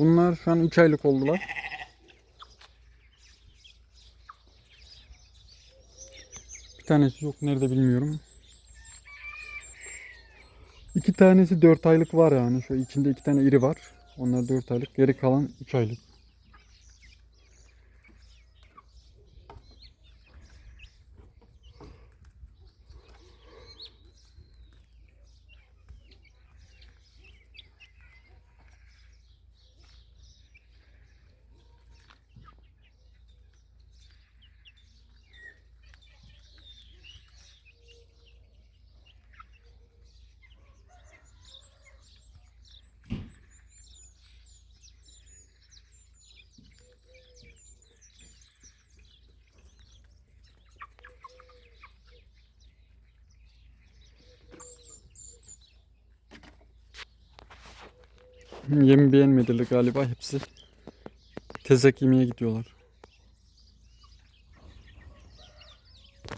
Bunlar şu an 3 aylık oldular. Bir tanesi yok nerede bilmiyorum. İki tanesi 4 aylık var yani. Şu içinde iki tane iri var. Onlar 4 aylık. Geri kalan 3 aylık. Yemi beğenmediler galiba hepsi. Tezek yemeye gidiyorlar.